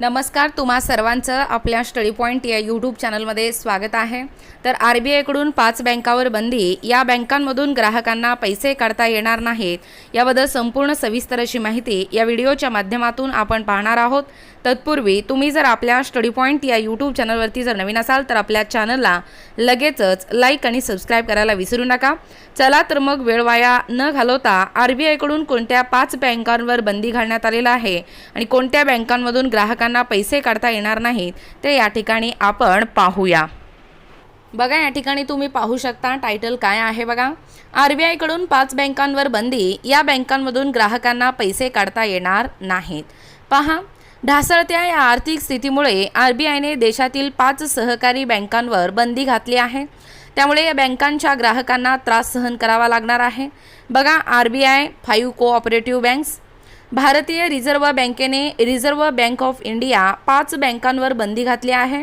नमस्कार तुम्हा सर्वांचं आपल्या स्टडी पॉईंट या यूट्यूब चॅनलमध्ये स्वागत आहे. तर आर बी आयकडून पाच बँकावर बंदी या बँकांमधून ग्राहकांना पैसे काढता येणार नाहीत. याबद्दल संपूर्ण सविस्तर अशी माहिती या व्हिडिओच्या माध्यमातून आपण पाहणार आहोत. तत्पूर्वी तुम्ही जर आपल्या स्टडी पॉईंट या यूट्यूब चॅनलवरती जर नवीन असाल तर आपल्या चॅनलला लगेचच लाईक आणि सबस्क्राईब करायला विसरू नका. चला तर मग वेळ वाया न घालवता आर बी आयकडून कोणत्या पाच बँकांवर बंदी घालण्यात आलेला आहे आणि कोणत्या बँकांमधून ग्राहकांना पैसे काढता येणार नाहीत ते या ठिकाणी आपण पाहूया. बघा या ठिकाणी तुम्ही पाहू शकता टायटल काय आहे बघा. आर बी आयकडून पाच बँकांवर बंदी या बँकांमधून ग्राहकांना पैसे काढता येणार नाहीत. पहा ढासळत्या या आर्थिक स्थितीमुळे आर बी आयने देशातील पाच सहकारी बँकांवर बंदी घातली आहे. त्यामुळे या बँकांच्या ग्राहकांना त्रास सहन करावा लागणार आहे. बघा R B I five cooperative banks भारतीय रिझर्व्ह बँकेने रिझर्व्ह बँक ऑफ इंडिया पाच बँकांवर बंदी घातली आहे.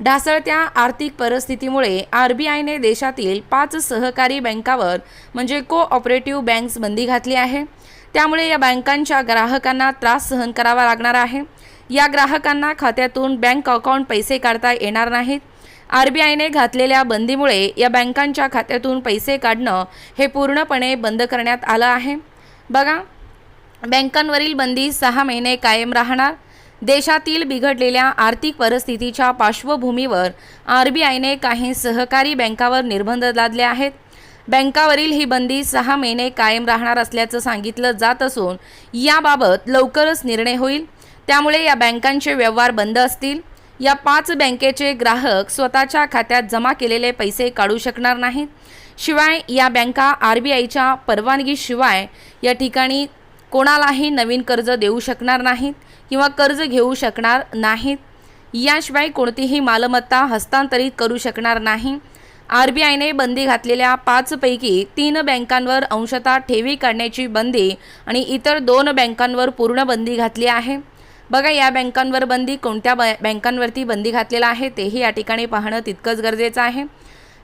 ढासळत्या आर्थिक परिस्थितीमुळे आर बी आयने देशातील पाच सहकारी बँकावर म्हणजे कोऑपरेटिव्ह बँक्स बंदी घातली आहे. त्यामुळे या बँकांच्या ग्राहकांना त्रास सहन करावा लागणार आहे. या ग्राहकांना खात्यातून बँक अकाउंट पैसे काढता येणार नाहीत. आर बी आयने घातलेल्या बंदीमुळे या बँकांच्या खात्यातून पैसे काढणं हे पूर्णपणे बंद करण्यात आलं आहे. बघा बँकांवरील बंदी सहा महिने कायम राहणार. देशातील बिघडलेल्या आर्थिक परिस्थितीच्या पार्श्वभूमीवर आर बी आयने काही सहकारी बँकावर निर्बंध लादले आहेत. बँकावरील ही बंदी सहा महिने कायम राहणार असल्याचं सांगितलं जात असून याबाबत लवकरच निर्णय होईल. त्यामुळे या बँकांचे व्यवहार बंद असतील. या पाच बँकेचे ग्राहक स्वतःच्या खात्यात जमा केलेले पैसे काढू शकणार नाहीत. शिवाय या बँका आर बी आयच्या परवानगीशिवाय या ठिकाणी कोणालाही नवीन कर्ज देऊ शकणार नाहीत किंवा कर्ज घेऊ शकणार नाहीत. याशिवाय कोणतीही मालमत्ता हस्तांतरित करू शकणार नाही. आर बी आयने बंदी घातलेल्या पाचपैकी तीन बँकांवर अंशतः ठेवी काढण्याची बंदी आणि इतर दोन बँकांवर पूर्ण बंदी घातली आहे. बघा या बँकांवर बंदी कोणत्या बँकांवरती बंदी घातलेला आहे तेही या ठिकाणी पाहणं तितकंच गरजेचं आहे.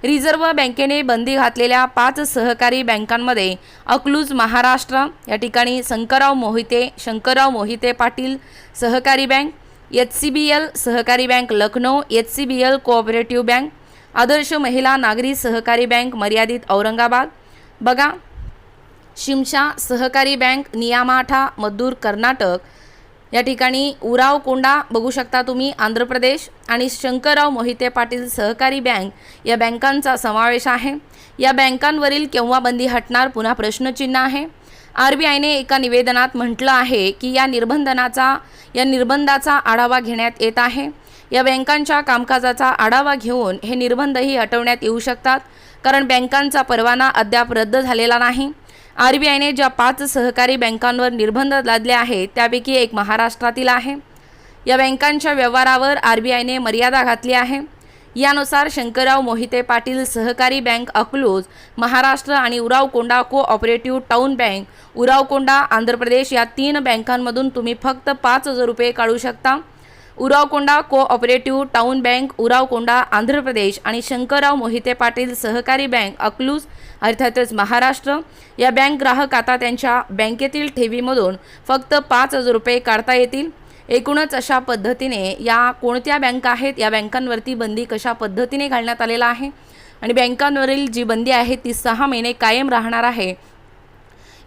रिझर्व्ह बँकेने बंदी घातलेल्या पाच सहकारी बँकांमध्ये अकलूज महाराष्ट्र या ठिकाणी Shankarrao Mohite Shankarrao Mohite Patil Sahakari bank H C B L Sahakari bank Lucknow H C B L cooperative bank Adarsh Mahila Nagari Sahakari bank मर्यादित औरंगाबाद बघा शिमशा सहकारी बँक नियामाठा मद्दूर कर्नाटक या ठिकाणी उराव कोंडा बघू शकता तुम्ही आंध्र प्रदेश आणि शंकरराव मोहिते पाटील सहकारी बँक या बँकांचा समावेश आहे. या बँकांवरील केव्हा बंदी हटणार पुन्हा प्रश्नचिन्ह आहे. आर बी आयने एका निवेदनात म्हटलं आहे की या निर्बंधनाचा या निर्बंधाचा आढावा घेण्यात येत आहे. या बँकांच्या कामकाजाचा आढावा घेऊन हे निर्बंधही हटवण्यात येऊ शकतात कारण बँकांचा परवाना अद्याप रद्द झालेला नाही. आर बी आयने ज्या पाच सहकारी बँकांवर निर्बंध लादले आहेत त्यापैकी एक महाराष्ट्रातील आहे. या बँकांच्या व्यवहारावर आर बी आयने मर्यादा घातली आहे. यानुसार शंकरराव मोहिते पाटील सहकारी बँक अकलूज महाराष्ट्र आणि Uravakonda cooperative town bank Uravakonda Andhra Pradesh या तीन बँकांमधून तुम्ही फक्त पाच हजार रुपये काढू शकता. Uravakonda cooperative town bank Uravakonda Andhra Pradesh आणि शंकरराव मोहिते पाटील सहकारी बँक अकलूज अर्थातच महाराष्ट्र. या बँक ग्राहक आता त्यांच्या बँकेतील ठेवीमधून फक्त पाच हजार रुपये काढता येतील. एकूणच अशा पद्धतीने या कोणत्या बँका आहेत या बँकांवरती बंदी कशा पद्धतीने घालण्यात आलेला आहे? आणि बँकांवरील जी बंदी आहे ती सहा महिने कायम राहणार आहे.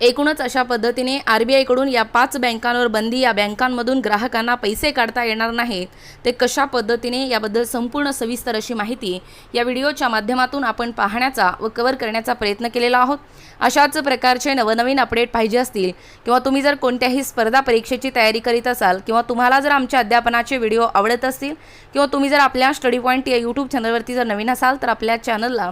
एकूणच अशा पद्धतीने आर बी आयकडून या पाच बँकांवर बंदी या बँकांमधून ग्राहकांना पैसे काढता येणार नाहीत. ते कशा पद्धतीने याबद्दल संपूर्ण सविस्तर अशी माहिती या व्हिडिओच्या माध्यमातून आपण पाहण्याचा व कव्हर करण्याचा प्रयत्न केलेला आहोत. अशाच प्रकारचे नवनवीन अपडेट पाहिजे असतील किंवा तुम्ही जर कोणत्याही स्पर्धा परीक्षेची तयारी करीत असाल किंवा तुम्हाला जर आमच्या अध्यापनाचे व्हिडिओ आवडत असतील किंवा तुम्ही जर आपल्या स्टडी पॉईंट या यूट्यूब चॅनलवरती जर नवीन असाल तर आपल्या चॅनलला